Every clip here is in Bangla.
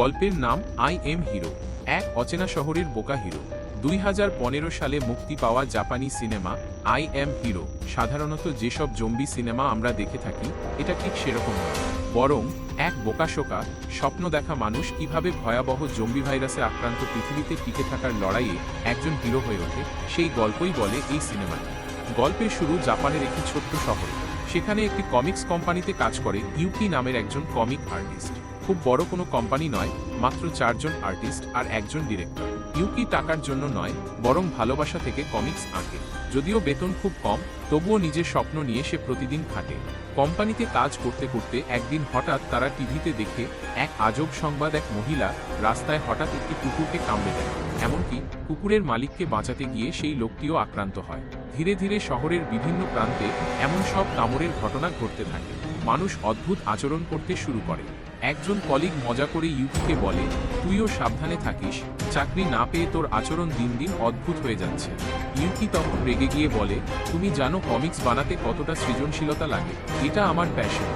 গল্পের নাম আই এম হিরো, এক অচেনা শহরের বোকা হিরো। দুই হাজার পনেরো সালে মুক্তি পাওয়া জাপানি সিনেমা আই এম হিরো, সাধারণত যেসব জম্বি সিনেমা আমরা দেখে থাকি, এটা ঠিক সেরকম নয়। বরং এক বোকাশোকা স্বপ্ন দেখা মানুষ কীভাবে ভয়াবহ জম্বি ভাইরাসে আক্রান্ত পৃথিবীতে টিকে থাকার লড়াইয়ে একজন হিরো হয়ে ওঠে, সেই গল্পই বলে এই সিনেমাটি। গল্পের শুরু জাপানের একটি ছোট্ট শহরে। সেখানে একটি কমিক্স কোম্পানিতে কাজ করে ইউকি নামের একজন কমিক আর্টিস্ট। খুব বড় কোনো কোম্পানি নয়, মাত্র চারজন আর্টিস্ট আর একজন ডিরেক্টর। ইউকি টাকার জন্য নয়, বরং ভালোবাসা থেকে কমিক্স আঁকে। যদিও বেতন খুব কম, তবুও নিজের স্বপ্ন নিয়ে সে প্রতিদিন খাটে। কোম্পানিতে কাজ করতে করতে একদিন হঠাৎ তারা টিভিতে দেখে এক আজব সংবাদ এক মহিলা রাস্তায় হঠাৎ একটি কুকুরকে কামড়ে দেয়। এমনকি কুকুরের মালিককে বাঁচাতে গিয়ে সেই লোকটিও আক্রান্ত হয়। ধীরে ধীরে শহরের বিভিন্ন প্রান্তে এমন সব কামড়ের ঘটনা ঘটতে থাকে। মানুষ অদ্ভুত আচরণ করতে শুরু করে। একজন কলিগ মজা করে ইউকিকে বলে, তুইও সাবধানে থাকিস, চাকরি না পেয়ে তোর আচরণ দিন দিন অদ্ভুত হয়ে যাচ্ছে। ইউকি তখন রেগে গিয়ে বলে, তুমি জানো কমিক্স বানাতে কতটা সৃজনশীলতা লাগে, এটা আমার প্যাশন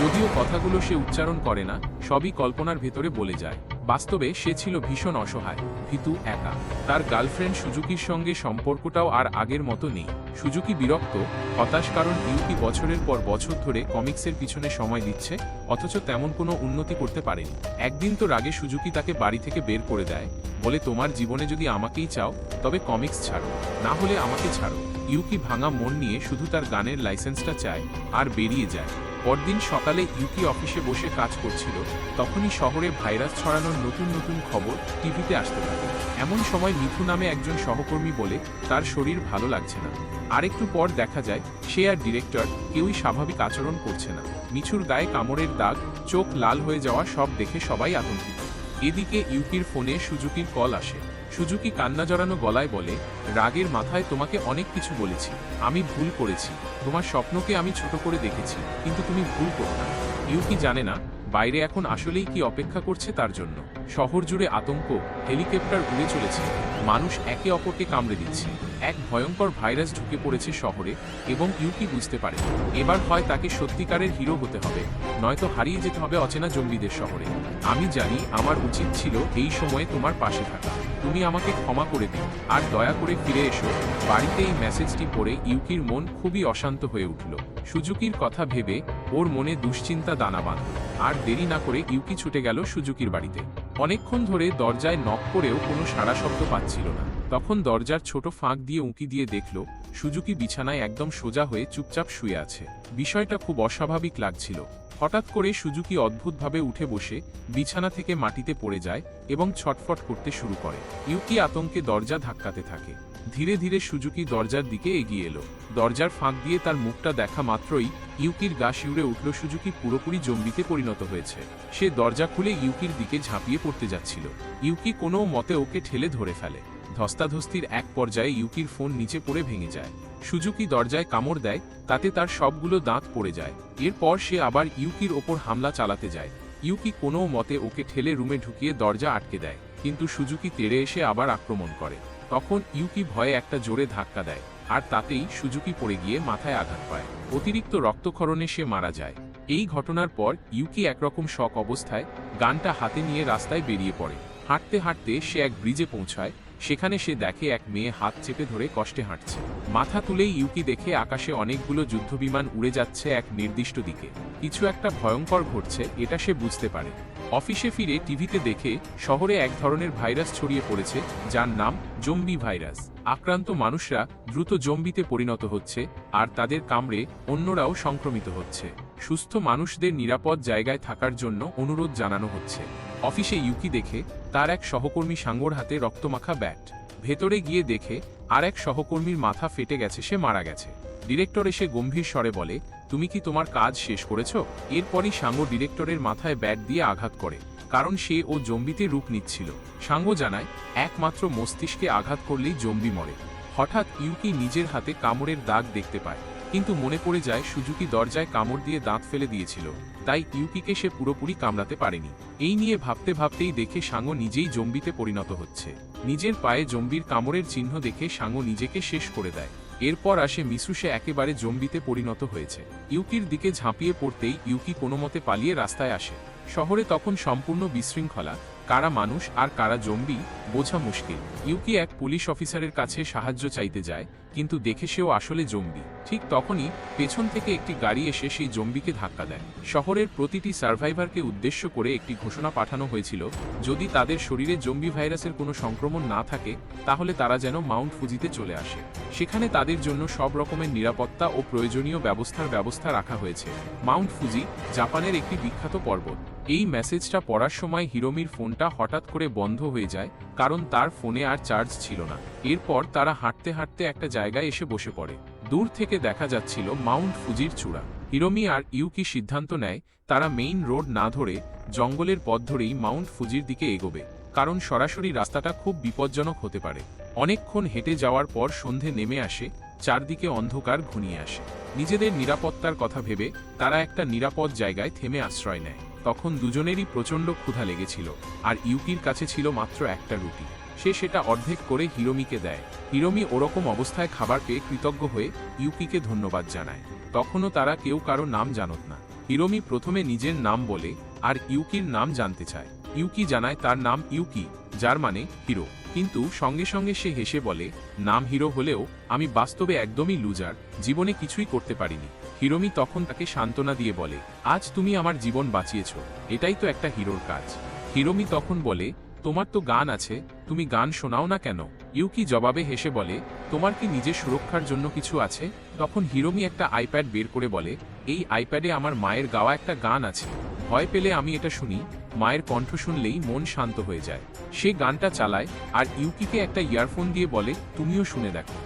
যদিও কথাগুলো সে উচ্চারণ করে না, সবই কল্পনার ভেতরে বলে যায়। বাস্তবে সে ছিল ভীষণ অসহায়, ভীতু একা। তার গার্লফ্রেন্ড সুজুকির সঙ্গে সম্পর্কটাও আর আগের মতো নেই। সুজুকি বিরক্ত, হতাশ কারণ ইউকি বছরের পর বছর ধরে কমিক্সের পিছনে সময় দিচ্ছে, অথচ তেমন কোনো উন্নতি করতে পারেনি। একদিন তো রাগে সুজুকি তাকে বাড়ি থেকে বের করে দেয়, বলে, তোমার জীবনে যদি আমাকেই চাও, তবে কমিক্স ছাড়ো। না হলে আমাকে ছাড়ো। ইউকি ভাঙা মন নিয়ে শুধু তার গানের লাইসেন্সটা চায় আর বেরিয়ে যায়। পরদিন সকালে ইউকি অফিসে বসে কাজ করছিল, তখনই শহরে ভাইরাস ছড়ানোর নতুন নতুন খবর টিভিতে আসতে থাকে। এমন সময় মিথু নামে একজন সহকর্মী বলে, তার শরীর ভালো লাগছে না। আরেকটু পর দেখা যায়, সে আর ডিরেক্টর কেউই স্বাভাবিক আচরণ করছে না। মিছুর গায়ে কামড়ের দাগ, চোখ লাল হয়ে যাওয়া সব দেখে সবাই আতঙ্কিত। এদিকে ইউকির ফোনে সুজুকির কল আসে। সুজুকি কান্না জড়ানো গলায় বলে, রাগের মাথায় তোমাকে অনেক কিছু বলেছি। আমি ভুল করেছি। তোমার স্বপ্নকে আমি ছোট করে দেখেছি, কিন্তু তুমি ভুল করো না। ইউকি জানে না বাইরে এখন আসলেই কি অপেক্ষা করছে তার জন্য? শহর জুড়ে আতঙ্ক, হেলিকপ্টার উড়ে চলেছে। মানুষ একে অপরকে কামড়ে দিচ্ছে। এক ভয়ঙ্কর ভাইরাস ঢুকে পড়েছে শহরে এবং ইউকি বুঝতে পারে। এবার হয় তাকে সত্যিকারের হিরো হতে হবে, নয়তো হারিয়ে যেতে হবে অচেনা জঙ্গিদের শহরে। আমি জানি আমার উচিত ছিল এই সময়ে তোমার পাশে থাকা। তুমি আমাকে ক্ষমা করে দিও আর দয়া করে ফিরে এসো। বাড়িতে এই মেসেজটি পড়ে ইউকির মন খুবই অশান্ত হয়ে উঠল। সুজুকির কথা ভেবে ওর মনে দুশ্চিন্তা দানা বাঁধল। আর দেরি না করে ইউকি ছুটে গেল সুজুকির বাড়িতে। অনেকক্ষণ ধরে দরজায় নক করেও কোনো সারা শব্দ পাচ্ছিল না। তখন দরজার ছোট ফাঁক দিয়ে উঁকি দিয়ে দেখল, সুজুকি বিছানায় একদম সোজা হয়ে চুপচাপ শুয়ে আছে। বিষয়টা খুব অস্বাভাবিক লাগছিল। হঠাৎ করে সুজুকি অদ্ভুতভাবে উঠে বসে বিছানা থেকে মাটিতে পড়ে যায় এবং ছটফট করতে শুরু করে। ইউকি আতঙ্কে দরজা ধাক্কাতে থাকে। ধীরে ধীরে সুজুকি দরজার দিকে এগিয়ে এলো। দরজার ফাঁক দিয়ে তার মুখটা দেখা মাত্রই ইউকির গা শিউরে উঠল সুজুকি পুরোপুরি জম্বিতে পরিণত হয়েছে। সে দরজা খুলে ইউকির দিকে ঝাঁপিয়ে পড়তে যাচ্ছিল। ইউকি কোনো মতে ওকে ঠেলে ধরে ফেলে। ধস্তাধস্তির এক পর্যায়ে ইউকির ফোন নিচে পড়ে ভেঙে যায়। সুজুকি দরজায় কামড় দেয়, তাতে তার সবগুলো দাঁত পড়ে যায়। এরপর সে আবার ইউকির ওপর হামলা চালাতে যায়। ইউকি কোনো মতে ওকে ঠেলে রুমে ঢুকিয়ে দরজা আটকে দেয়, কিন্তু সুজুকি তেড়ে এসে আবার আক্রমণ করে। তখন ইউকি ভয়ে একটা জোরে ধাক্কা দেয়, আর তাতেই সুজুকি পড়ে গিয়ে মাথায় আঘাত পায়। অতিরিক্ত রক্তক্ষরণে সে মারা যায়। এই ঘটনার পর ইউকি একরকম শক অবস্থায় গানটা হাতে নিয়ে রাস্তায় বেরিয়ে পড়ে। হাঁটতে হাঁটতে সে এক ব্রিজে পৌঁছায়, সেখানে সে দেখে এক মেয়ে হাত চেপে ধরে কষ্টে হাঁটছে। মাথা তুলেই ইউকি দেখে আকাশে অনেকগুলো যুদ্ধবিমান উড়ে যাচ্ছে এক নির্দিষ্ট দিকে। কিছু একটা ভয়ঙ্কর ঘটছে, এটা সে বুঝতে পারে। অফিসে ফিরে টিভিতে দেখে শহরে এক ধরনের ভাইরাস ছড়িয়ে পড়েছে, যার নাম জম্বি ভাইরাস। আক্রান্ত মানুষরা দ্রুত জম্বিতে পরিণত হচ্ছে আর তাদের কামড়ে অন্যরাও সংক্রমিত হচ্ছে। সুস্থ মানুষদের নিরাপদ জায়গায় থাকার জন্য অনুরোধ জানানো হচ্ছে। অফিসে ইউকি দেখে তার এক সহকর্মী সাঙ্গর হাতে রক্তমাখা ব্যাট। ভেতরে গিয়ে দেখে আর এক সহকর্মীর মাথা ফেটে গেছে, সে মারা গেছে। ডিরেক্টর এসে গম্ভীর স্বরে বলে, তুমি কি তোমার কাজ শেষ করেছ? এরপরই সাঙ্গ ডিরেক্টরের মাথায় ব্যাট দিয়ে আঘাত করে, কারণ সে ও জম্বিতে রূপ নিচ্ছিল। সাঙ্গ জানায়, একমাত্র মস্তিষ্কে আঘাত করলেই জম্বি মরে। হঠাৎ ইউকি নিজের হাতে কামড়ের দাগ দেখতে পায়, কিন্তু মনে পড়ে যায় সুজুকি দরজায় কামড় দিয়ে দাঁত ফেলে দিয়েছিল, তাই ইউকিকে সে পুরোপুরি কামড়াতে পারেনি। এই নিয়ে ভাবতে ভাবতেই দেখে সাঙ্গ নিজেই জম্বিতে পরিণত হচ্ছে। নিজের পায়ে জম্বির কামড়ের চিহ্ন দেখে সাঙ্গ নিজেকে শেষ করে দেয়। এরপর আসে মিসুসে একেবারে জম্বিতে পরিণত হয়েছে। ইউকির দিকে ঝাঁপিয়ে পড়তেই ইউকি কোনো মতে পালিয়ে রাস্তায় আসে। শহরে তখন সম্পূর্ণ বিশৃঙ্খলা। কারা মানুষ আর কারা জম্বি, বোঝা মুশকিল। ইউকি এক পুলিশ অফিসারের কাছে সাহায্য চাইতে যায় কিন্তু দেখে সেও আসলে জম্বি। ঠিক তখনই পেছন থেকে একটি গাড়ি এসে সেই জম্বিকে ধাক্কা দেয়। শহরের প্রতিটি সার্ভাইভারকে উদ্দেশ্য করে একটি ঘোষণা পাঠানো হয়েছিল, যদি তাদের শরীরে জম্বি ভাইরাসের কোনো সংক্রমণ না থাকে, তাহলে তারা যেন মাউন্ট ফুজিতে চলে আসে। সেখানে তাদের জন্য সব রকমের নিরাপত্তা ও প্রয়োজনীয় ব্যবস্থার ব্যবস্থা রাখা হয়েছে। মাউন্ট ফুজি, জাপানের একটি বিখ্যাত পর্বত। এই মেসেজটা পড়ার সময় হিরোমির ফোনটা হঠাৎ করে বন্ধ হয়ে যায়, কারণ তার ফোনে আর চার্জ ছিল না। এরপর তারা হাঁটতে হাঁটতে একটা জায়গায় এসে বসে পড়ে। দূর থেকে দেখা যাচ্ছিল মাউন্ট ফুজির চূড়া। হিরোমি আর ইউকি সিদ্ধান্ত নেয়, তারা মেইন রোড না ধরে জঙ্গলের পথ ধরেই মাউন্ট ফুজির দিকে এগোবে, কারণ সরাসরি রাস্তাটা খুব বিপজ্জনক হতে পারে। অনেকক্ষণ হেঁটে যাওয়ার পর সন্ধে নেমে আসে, চারদিকে অন্ধকার ঘনিয়ে আসে। নিজেদের নিরাপত্তার কথা ভেবে তারা একটা নিরাপদ জায়গায় থেমে আশ্রয় নেয়। তখন দুজনেরই প্রচণ্ড ক্ষুধা লেগেছিল, আর ইউকির কাছে ছিল মাত্র একটা রুটি। সে সেটা অর্ধেক করে হিরোমিকে দেয়। হিরোমি ওরকম অবস্থায় খাবার পেয়ে কৃতজ্ঞ হয়ে ইউকিকে ধন্যবাদ জানায়। তখনও তারা কেউ কারও নাম জানত না। হিরোমি প্রথমে নিজের নাম বলে, আর ইউকির নাম জানতে চায়। ইউকি জানায় তার নাম ইউকি, যার মানে হিরো। কিন্তু সঙ্গে সঙ্গে সে হেসে বলে, নাম হিরো হলেও আমি বাস্তবে একদমই লুজার, জীবনে কিছুই করতে পারিনি। হিরোমি তখন তাকে সান্ত্বনা দিয়ে বলে, আজ তুমি আমার জীবন বাঁচিয়েছ, এটাই তো একটা হিরোর কাজ। হিরোমি তখন বলে, তোমার তো গান আছে, তুমি গান শোনাও না কেন? ইউকি জবাবে হেসে বলে, তোমার কি নিজের সুরক্ষার জন্য কিছু আছে? তখন হিরোমি একটা আইপ্যাড বের করে বলে, এই আইপ্যাডে আমার মায়ের গাওয়া একটা গান আছে, ভয় পেলে আমি এটা শুনি। মায়ের কণ্ঠ শুনলেই মন শান্ত হয়ে যায়। সে গানটা চালায়, আর ইউকিকে একটা ইয়ারফোন দিয়ে বলে, তুমিও শুনে দেখো।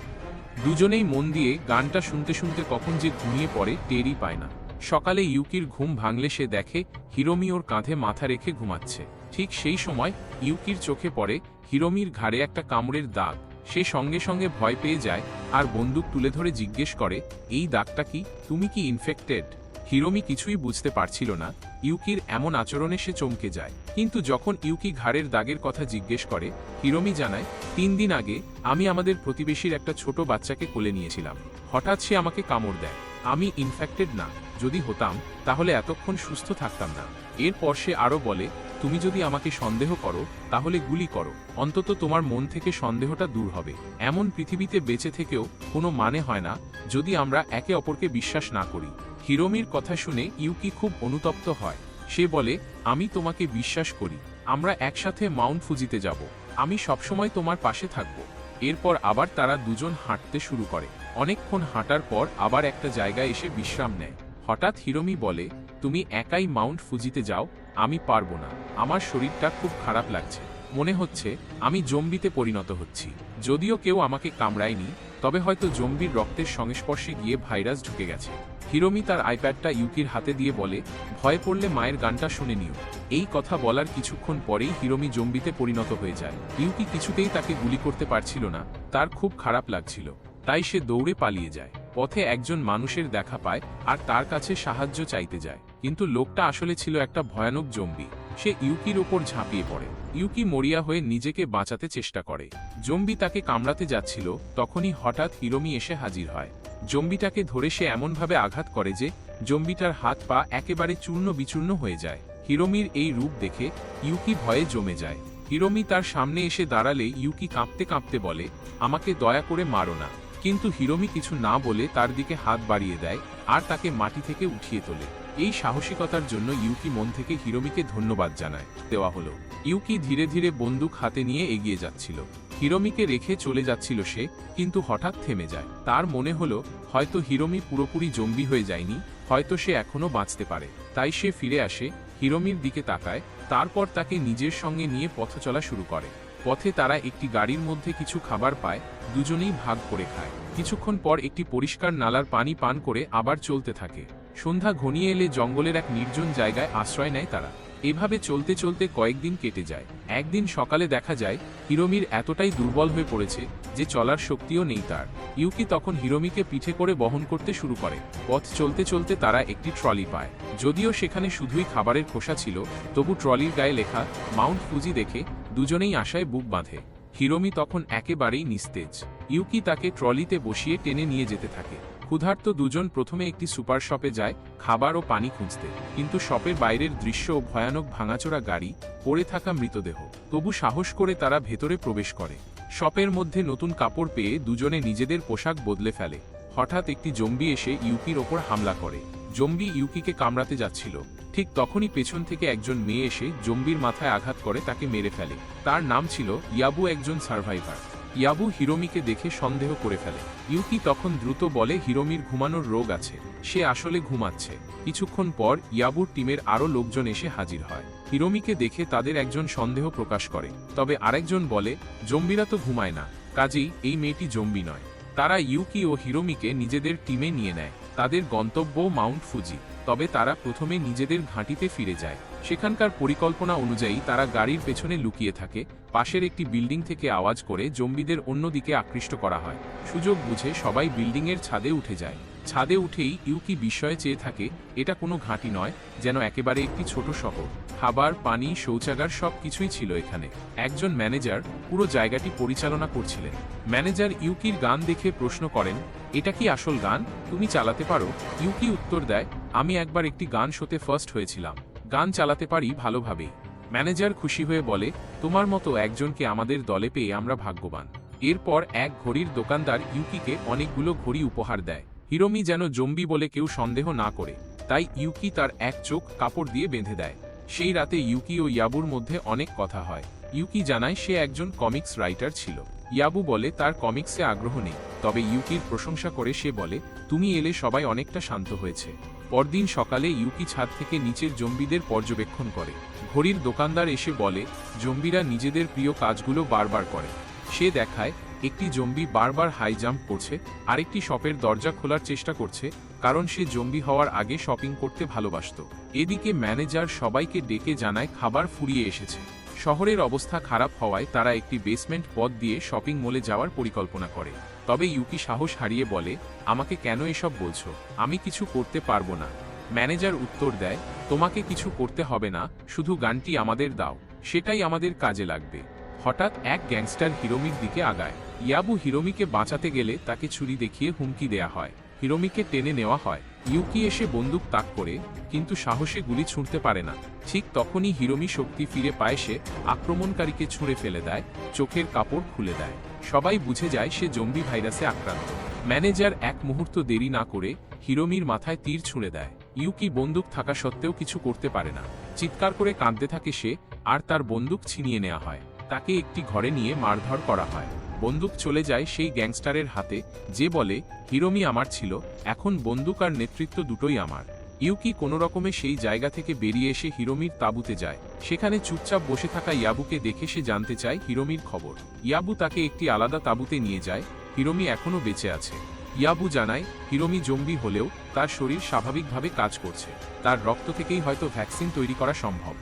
দুজনেই মন দিয়ে গানটা শুনতে শুনতে কখন যে ঘুমিয়ে পড়ে টেরই পায় না। সকালে ইউকির ঘুম ভাঙলে সে দেখে হিরোমি ওর কাঁধে মাথা রেখে ঘুমাচ্ছে। ঠিক সেই সময় ইউকির চোখে পড়ে হিরোমির ঘাড়ে একটা কামড়ের দাগ। সে সঙ্গে সঙ্গে ভয় পেয়ে যায় আর বন্দুক তুলে ধরে জিজ্ঞেস করে, এই দাগটা কি? তুমি কি ইনফেক্টেড হিরোমি কিছুই বুঝতে পারছিল না। ইউকির এমন আচরণে সে চমকে যায়। কিন্তু যখন ইউকি ঘাড়ের দাগের কথা জিজ্ঞেস করে, হিরোমি জানায়, তিন দিন আগে আমি আমাদের প্রতিবেশীর একটা ছোট বাচ্চাকে কোলে নিয়েছিলাম। হঠাৎ সে আমাকে কামড় দেয়। আমি ইনফেক্টেড না। যদি হতাম, তাহলে এতক্ষণ সুস্থ থাকতাম না। এরপর সে আরও বলে তুমি যদি আমাকে সন্দেহ করো, তাহলে গুলি করো। অন্তত তোমার মন থেকে সন্দেহটা দূর হবে। এমন পৃথিবীতে বেঁচে থেকেও কোনো মানে হয় না, যদি আমরা একে অপরকে বিশ্বাস না করি। হিরোমির কথা শুনে ইউকি খুব অনুতপ্ত হয়। সে বলে, আমি তোমাকে বিশ্বাস করি। আমরা একসাথে মাউন্ট ফুজিতে যাব। আমি সবসময় তোমার পাশে থাকব। এরপর আবার তারা দুজন হাঁটতে শুরু করে। অনেকক্ষণ হাঁটার পর আবার একটা জায়গায় এসে বিশ্রাম নেয়। হঠাৎ হিরোমি বলে, তুমি একাই মাউন্ট ফুজিতে যাও আমি পারব না। আমার শরীরটা খুব খারাপ লাগছে। মনে হচ্ছে আমি জম্বিতে পরিণত হচ্ছি। যদিও কেউ আমাকে কামড়ায়নি, তবে হয়তো জম্বির রক্তের সংস্পর্শে গিয়ে ভাইরাস ঢুকে গেছে। হিরোমি তার আইপ্যাডটা ইউকির হাতে দিয়ে বলে, ভয় পড়লে মায়ের গানটা শুনে নিও। এই কথা বলার কিছুক্ষণ পরেই হিরোমি জম্বিতে পরিণত হয়ে যায়। ইউকি কিছুতেই তাকে গুলি করতে পারছিল না, তার খুব খারাপ লাগছিল। তাই সে দৌড়ে পালিয়ে যায়। পথে একজন মানুষের দেখা পায় আর তার কাছে সাহায্য চাইতে যায়। কিন্তু লোকটা আসলে ছিল একটা ভয়ানক জম্বি। সে ইউকির ওপর ঝাঁপিয়ে পড়ে। ইউকি মরিয়া হয়ে নিজেকে বাঁচাতে চেষ্টা করে। জম্বি তাকে কামড়াতে যাচ্ছিল, তখনই হঠাৎ হিরোমি এসে হাজির হয়। জম্বিটাকে ধরে সে এমনভাবে আঘাত করে যে, জম্বিটার হাত পা একেবারে চূর্ণ বিচূর্ণ হয়ে যায়। হিরোমির এই রূপ দেখে ইউকি ভয়ে জমে যায়। হিরোমি তার সামনে এসে দাঁড়ালে ইউকি কাঁপতে কাঁপতে বলে, আমাকে দয়া করে মারো না। কিন্তু হিরোমি কিছু না বলে তার দিকে হাত বাড়িয়ে দেয় আর তাকে মাটি থেকে উঠিয়ে তোলে। এই সাহসিকতার জন্য ইউকি মন থেকে হিরোমিকে ধন্যবাদ জানায়। দেওয়া হলো। ইউকি ধীরে ধীরে বন্দুক হাতে নিয়ে এগিয়ে যাচ্ছিল। হিরোমিকে রেখে চলে যাচ্ছিল সে, কিন্তু হঠাৎ থেমে যায়। তার মনে হলো, হয়তো হিরোমি পুরোপুরি জম্বি হয়ে যায়নি, হয়তো সে এখনও বাঁচতে পারে। তাই সে ফিরে আসে, হিরোমির দিকে তাকায়, তারপর তাকে নিজের সঙ্গে নিয়ে পথ চলা শুরু করে। পথে তারা একটি গাড়ির মধ্যে কিছু খাবার পায়, দুজনেই ভাগ করে খায়। কিছুক্ষণ পর একটি পরিষ্কার নালার পানি পান করে আবার চলতে থাকে। সন্ধ্যা ঘনিয়ে এলে জঙ্গলের এক নির্জন জায়গায় আশ্রয় নেয় তারা। এভাবে চলতে চলতে কয়েকদিন কেটে যায়। একদিন সকালে দেখা যায়, হিরোমির এতটাই দুর্বল হয়ে পড়েছে যে চলার শক্তিও নেই তার। ইউকি তখন হিরোমিকে পিঠে করে বহন করতে শুরু করে। পথ চলতে চলতে তারা একটি ট্রলি পায়। যদিও সেখানে শুধুই খাবারের খোসা ছিল, তবু ট্রলির গায়ে লেখা মাউন্ট ফুজি দেখে দুজনেই আশায় বুক বাঁধে। হিরোমি তখন একেবারেই নিস্তেজ। ইউকি তাকে ট্রলিতে বসিয়ে টেনে নিয়ে যেতে থাকে। ক্ষুধার্ত দুজন প্রথমে একটি সুপার শপে যায় খাবার ও পানি খুঁজতে। কিন্তু শপের বাইরের দৃশ্য ও ভয়ানক ভাঙাচোরা গাড়ি, পড়ে থাকা মৃতদেহ, তবু সাহস করে তারা ভেতরে প্রবেশ করে। শপের মধ্যে নতুন কাপড় পেয়ে দুজনে নিজেদের পোশাক বদলে ফেলে। হঠাৎ একটি জম্বি এসে ইউকির ওপর হামলা করে। জম্বি ইউকিকে কামড়াতে যাচ্ছিল। ঠিক তখনই পেছন থেকে একজন মেয়ে এসে জম্বির মাথায় আঘাত করে তাকে মেরে ফেলে। তার নাম ছিল ইয়াবু একজন সার্ভাইভার। ইয়াবু হিরোমিকে দেখে সন্দেহ করে ফেলে। ইউকি তখন দ্রুত বলে, হিরোমির ঘুমানোর রোগ আছে। সে আসলে ঘুমাচ্ছে। কিছুক্ষণ পর ইয়াবুর টিমের আরও লোকজন এসে হাজির হয়। হিরোমিকে দেখে তাদের একজন সন্দেহ প্রকাশ করে। তবে আরেকজন বলে, জম্বিরা তো ঘুমায় না। কাজেই এই মেয়েটি জম্বি নয়। তারা ইউকি ও হিরোমিকে নিজেদের টিমে নিয়ে নেয়। তাদের গন্তব্য মাউন্ট ফুজি। তবে তারা প্রথমে নিজেদের ঘাঁটিতে ফিরে যায়। সেখানকার পরিকল্পনা অনুযায়ী তারা গাড়ির পেছনে লুকিয়ে থাকে, পাশের একটি বিল্ডিং থেকে আওয়াজ করে জম্বিদের অন্যদিকে আকৃষ্ট করা হয়। সুযোগ বুঝে সবাই বিল্ডিংয়ের ছাদে উঠে যায়। ছাদে উঠেই ইউকি বিস্ময়ে চেয়ে থাকে, এটা কোনো ঘাঁটি নয়, যেন একেবারে একটি ছোট শহর। খাবার, পানি, শৌচাগার সব কিছুই ছিল এখানে। একজন ম্যানেজার পুরো জায়গাটি পরিচালনা করছিলেন। ম্যানেজার ইউকির গান দেখে প্রশ্ন করেন এটা কি আসল গান? তুমি চালাতে পারো। ইউকি উত্তর দেয়, আমি একবার একটি গান শোতে ফার্স্ট হয়েছিলাম। গান চালাতে পারি ভালোভাবেই। ম্যানেজার খুশি হয়ে বলে, তোমার মতো একজনকে আমাদের দলে পেয়ে আমরা ভাগ্যবান। এরপর এক ঘড়ির দোকানদার ইউকিকে অনেকগুলো ঘড়ি উপহার দেয়। হিরোমি যেন জম্বি বলে কেউ সন্দেহ না করে, তাই ইউকি তার এক চোখ কাপড় দিয়ে বেঁধে দেয়। সেই রাতে ইউকি ও ইয়াবুর মধ্যে অনেক কথা হয়। ইউকি জানায় সে একজন কমিক্স রাইটার ছিল। ইয়াবু বলে, তার কমিক্সে আগ্রহ নেই। তবে ইউকির প্রশংসা করে সে বলে, তুমি এলে সবাই অনেকটা শান্ত হয়েছে। পরদিন সকালে ইউকি ছাদ থেকে নিচের জম্বিদের পর্যবেক্ষণ করে। ঘড়ির দোকানদার এসে বলে, জম্বিরা নিজেদের প্রিয় কাজগুলো বারবার করে। সে দেখায়, একটি জম্বি বারবার হাই জাম্প করছে, আরেকটি শপের দরজা খোলার চেষ্টা করছে, কারণ সে জম্বি হওয়ার আগে শপিং করতে ভালোবাসত। এদিকে ম্যানেজার সবাইকে ডেকে জানায়, খাবার ফুরিয়ে এসেছে। শহরের অবস্থা খারাপ হওয়ায় তারা একটি বেসমেন্ট পথ দিয়ে শপিং মলে যাওয়ার পরিকল্পনা করে। তবে ইউকি সাহস হারিয়ে বলে, আমাকে কেন এসব বলছো? আমি কিছু করতে পারব না। ম্যানেজার উত্তর দেয়, তোমাকে কিছু করতে হবে না, শুধু গানটি আমাদের দাও, সেটাই আমাদের কাজে লাগবে। হঠাৎ এক গ্যাংস্টার হিরোমির দিকে আগায়। ইয়াবু হিরোমিকে বাঁচাতে গেলে তাকে ছুরি দেখিয়ে হুমকি দেয়া হয়। হিরোমিকে টেনে নেওয়া হয়। ইউকি এসে বন্দুক তাক করে, কিন্তু সাহসে গুলি ছুঁড়তে পারে না। ঠিক তখনই হিরোমি শক্তি ফিরে পায় সে, আক্রমণকারীকে ছুঁড়ে ফেলে দেয়, চোখের কাপড় খুলে দেয়। সবাই বুঝে যায় সে জম্বি ভাইরাসে আক্রান্ত। ম্যানেজার এক মুহূর্ত দেরি না করে হিরোমির মাথায় তীর ছুঁড়ে দেয়। ইউকি বন্দুক থাকা সত্ত্বেও কিছু করতে পারে না। চিৎকার করে কাঁদতে থাকে সে, আর তার বন্দুক ছিনিয়ে নেওয়া হয়। তাকে একটি ঘরে নিয়ে মারধর করা হয়। বন্দুক চলে যায় সেই গ্যাংস্টারের হাতে, যে বলে, হিরোমি আমার ছিল, এখন বন্দুক আর নেতৃত্ব দুটোই আমার। ইউকি কোনো রকমে সেই জায়গা থেকে বেরিয়ে এসে হিরোমির তাঁবুতে যায়। সেখানে চুপচাপ বসে থাকা ইয়াবুকে দেখে সে জানতে চায় হিরোমির খবর। ইয়াবু তাকে একটি আলাদা তাঁবুতে নিয়ে যায়, হিরোমি এখনও বেঁচে আছে। ইয়াবু জানায়, হিরোমি জম্বি হলেও, তার শরীর স্বাভাবিকভাবে কাজ করছে। তার রক্ত থেকেই হয়তো ভ্যাকসিন তৈরি করা সম্ভব।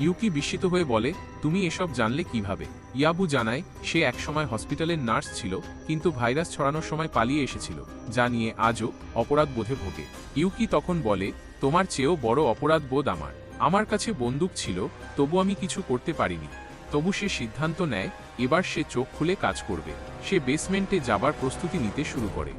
ইউকি বিস্মিত হয়ে বলে, তুমি এসব জানলে কীভাবে? ইয়াবু জানায়, সে একসময় হসপিটালের নার্স ছিল, কিন্তু ভাইরাস ছড়ানোর সময় পালিয়ে এসেছিল, যা নিয়ে আজও অপরাধ বোধে ভোগে। ইউকি তখন বলে, তোমার চেয়েও বড় অপরাধ বোধ আমার। আমার কাছে বন্দুক ছিল, তবু আমি কিছু করতে পারিনি। তবু সে সিদ্ধান্ত নেয়, এবার সে চোখ খুলে কাজ করবে। সে বেসমেন্টে যাবার প্রস্তুতি নিতে শুরু করে।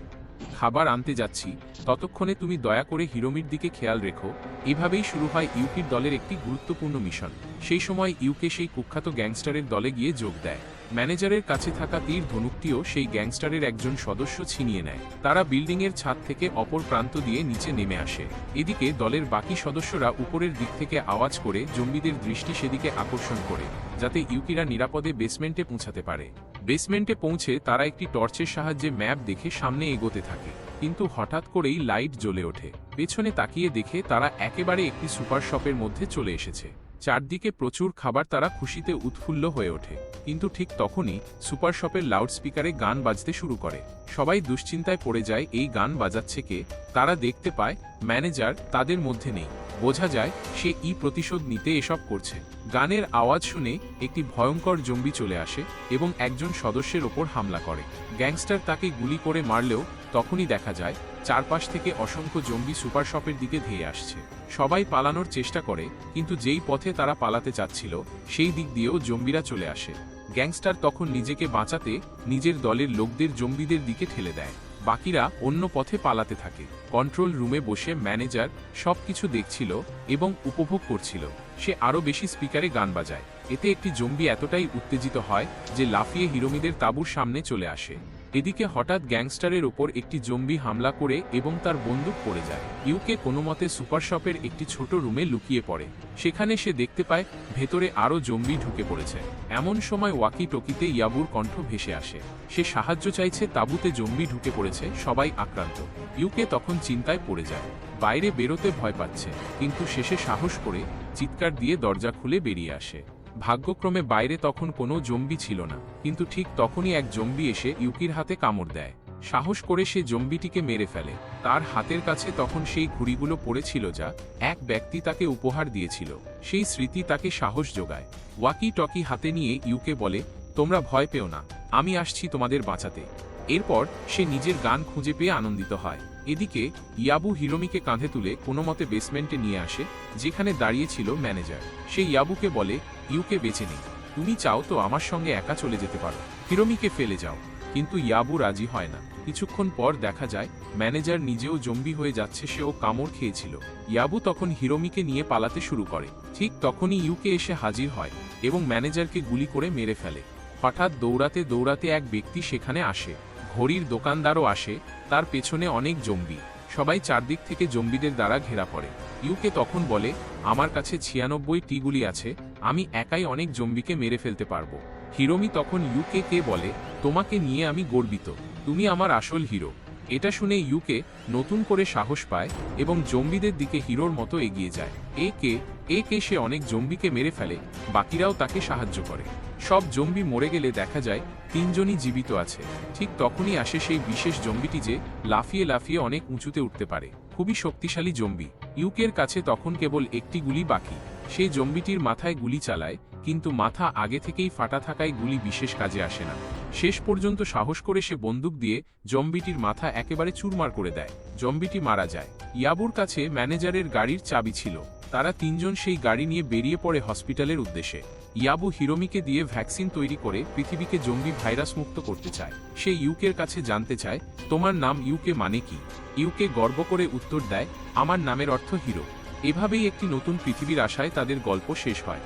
খাবার আনতে যাচ্ছি। ততক্ষণে তুমি দয়া করে হিরোমির দিকে খেয়াল রেখো। এভাবেই শুরু হয় ইউকির দলের একটি গুরুত্বপূর্ণ মিশন। সেই সময় ইউকে সেই কুখ্যাত গ্যাংস্টারের দলে গিয়ে যোগ দেয়। ম্যানেজারের কাছে থাকা তীর ধনুকটিও সেই গ্যাংস্টারের একজন সদস্য ছিনিয়ে নেয়। তারা বিল্ডিংয়ের ছাদ থেকে অপর প্রান্ত দিয়ে নিচে নেমে আসে। এদিকে দলের বাকি সদস্যরা উপরের দিক থেকে আওয়াজ করে জম্বিদের দৃষ্টি সেদিকে আকর্ষণ করে, যাতে ইউকিরা নিরাপদে বেসমেন্টে পৌঁছাতে পারে। বেসমেন্টে পৌঁছে তারা একটি টর্চের সাহায্যে ম্যাপ দেখে সামনে এগোতে থাকে। কিন্তু হঠাৎ করেই লাইট জ্বলে ওঠে। পেছনে তাকিয়ে দেখে তারা একেবারে একটি সুপার শপের মধ্যে চলে এসেছে। চারদিকে প্রচুর খাবার তারা খুশিতে উৎফুল্ল হয়ে ওঠে। কিন্তু ঠিক তখনই সুপার শপের লাউডস্পিকারে গান বাজতে শুরু করে। সবাই দুশ্চিন্তায় পড়ে যায়, এই গান বাজাচ্ছে কে? তারা দেখতে পায়, ম্যানেজার তাদের মধ্যে নেই। বোঝা যায় সে ই প্রতিশোধ নিতে এসব করছে। গানের আওয়াজ শুনে একটি ভয়ঙ্কর জম্বি চলে আসে এবং একজন সদস্যের ওপর হামলা করে। গ্যাংস্টার তাকে গুলি করে মারলেও তখনই দেখা যায়, চারপাশ থেকে অসংখ্য জম্বি সুপার শপের দিকে ধেয়ে আসছে। সবাই পালানোর চেষ্টা করে, কিন্তু যেই পথে তারা পালাতে চাচ্ছিল, সেই দিক দিয়েও জম্বিরা চলে আসে। গ্যাংস্টার তখন নিজেকে বাঁচাতে নিজের দলের লোকদের জম্বিদের দিকে ঠেলে দেয়। বাকিরা অন্য পথে পালাতে থাকে। কন্ট্রোল রুমে বসে ম্যানেজার সবকিছু দেখছিল এবং উপভোগ করছিল। সে আরও বেশি স্পিকারে গান বাজায়। এতে একটি জম্বি এতটাই উত্তেজিত হয় যে লাফিয়ে হিরোমিদের তাঁবুর সামনে চলে আসে। এদিকে হঠাৎ গ্যাংস্টারের ওপর একটি জম্বি হামলা করে এবং তার বন্দুক পড়ে যায়। ইউকে কোনো মতে সুপার শপের একটি ছোট রুমে লুকিয়ে পড়ে। সেখানে সে দেখতে পায়, ভেতরে আরও জম্বি ঢুকে পড়েছে। এমন সময় ওয়াকি টকিতে ইয়াবুর কণ্ঠ ভেসে আসে। সে সাহায্য চাইছে তাঁবুতে জম্বি ঢুকে পড়েছে, সবাই আক্রান্ত। ইউকে তখন চিন্তায় পড়ে যায়। বাইরে বেরোতে ভয় পাচ্ছে, কিন্তু শেষে সাহস করে চিৎকার দিয়ে দরজা খুলে বেরিয়ে আসে। ভাগ্যক্রমে বাইরে তখন কোনো জম্বি ছিল না, কিন্তু ঠিক তখনই এক জম্বি এসে ইউকির হাতে কামড় দেয়। সাহস করে সে জম্বিটিকে মেরে ফেলে। তার হাতের কাছে তখন সেই ঘুড়িগুলো পড়েছিল যা এক ব্যক্তি তাকে উপহার দিয়েছিল। সেই স্মৃতি তাকে সাহস যোগায়। ওয়াকি টকি হাতে নিয়ে ইউকে বলে, তোমরা ভয় পেও না, আমি আসছি তোমাদের বাঁচাতে। এরপর সে নিজের গান খুঁজে পেয়ে আনন্দিত হয়। এদিকে, ইয়াবু হিরোমিকে কাঁধে তুলে কোনো মতে বেসমেন্টে নিয়ে আসে, যেখানে দাঁড়িয়েছিল ম্যানেজার। সে ইয়াবুকে বলে, ইউকে বেঁচে নেই। তুমি চাও তো আমার সঙ্গে একা চলে যেতে পারো। হিরোমিকে ফেলে যাও। কিন্তু ইয়াবু রাজি হয় না। কিছুক্ষণ পর দেখা যায়, ম্যানেজার নিজেও জম্বি হয়ে যাচ্ছে, সেও কামড় খেয়েছিল। ইয়াবু তখন হিরোমিকে নিয়ে পালাতে শুরু করে। ঠিক তখনই ইউকে এসে হাজির হয় এবং ম্যানেজারকে গুলি করে মেরে ফেলে। হঠাৎ দৌড়াতে দৌড়াতে এক ব্যক্তি সেখানে আসে। ঘড়ির দোকানদারও আসে, তার পেছনে অনেক জম্বি সবাই চারদিক থেকে জম্বিদের দ্বারা ঘেরা পড়ে। ইউকে তখন বলে, আমার কাছে ছিয়ানব্বই টিগুলি আছে, আমি একাই অনেক জম্বিকে মেরে ফেলতে পারব। হিরোমি তখন ইউকে কে বলে, তোমাকে নিয়ে আমি গর্বিত, তুমি আমার আসল হিরো। এটা শুনে ইউকে নতুন করে সাহস পায় এবং জম্বিদের দিকে হিরোর মতো এগিয়ে যায়। এ কে এ কে সে অনেক জম্বিকে মেরে ফেলে, বাকিরাও তাকে সাহায্য করে। সব জম্বি মরে গেলে দেখা যায়, তিনজনই জীবিত আছে। ঠিক তখনই আসে সেই বিশেষ জম্বিটি যে লাফিয়ে লাফিয়ে অনেক উঁচুতে উঠতে পারে। খুবই শক্তিশালী জম্বি। ইউকের কাছে তখন কেবল একটি গুলি বাকি। সেই জম্বিটির মাথায় গুলি চালায়, কিন্তু মাথা আগে থেকেই ফাটা থাকায় গুলি বিশেষ কাজে আসে না। শেষ পর্যন্ত সাহস করে সে বন্দুক দিয়ে জম্বিটির মাথা একেবারে চুরমার করে দেয়। জম্বিটি মারা যায়। ইয়াবুর কাছে ম্যানেজারের গাড়ির চাবি ছিল। তারা তিনজন সেই গাড়ি নিয়ে বেরিয়ে পড়ে হসপিটালের উদ্দেশ্যে। ইয়াবু হিরোমিকে দিয়ে ভ্যাকসিন তৈরি করে পৃথিবীকে জঙ্গি ভাইরাস মুক্ত করতে চায়। সে ইউকের কাছে জানতে চায়, তোমার নাম ইউকে মানে কি? ইউকে গর্ব করে উত্তর দেয়, আমার নামের অর্থ হিরো। এভাবেই একটি নতুন পৃথিবীর আশায় তাদের গল্প শেষ হয়।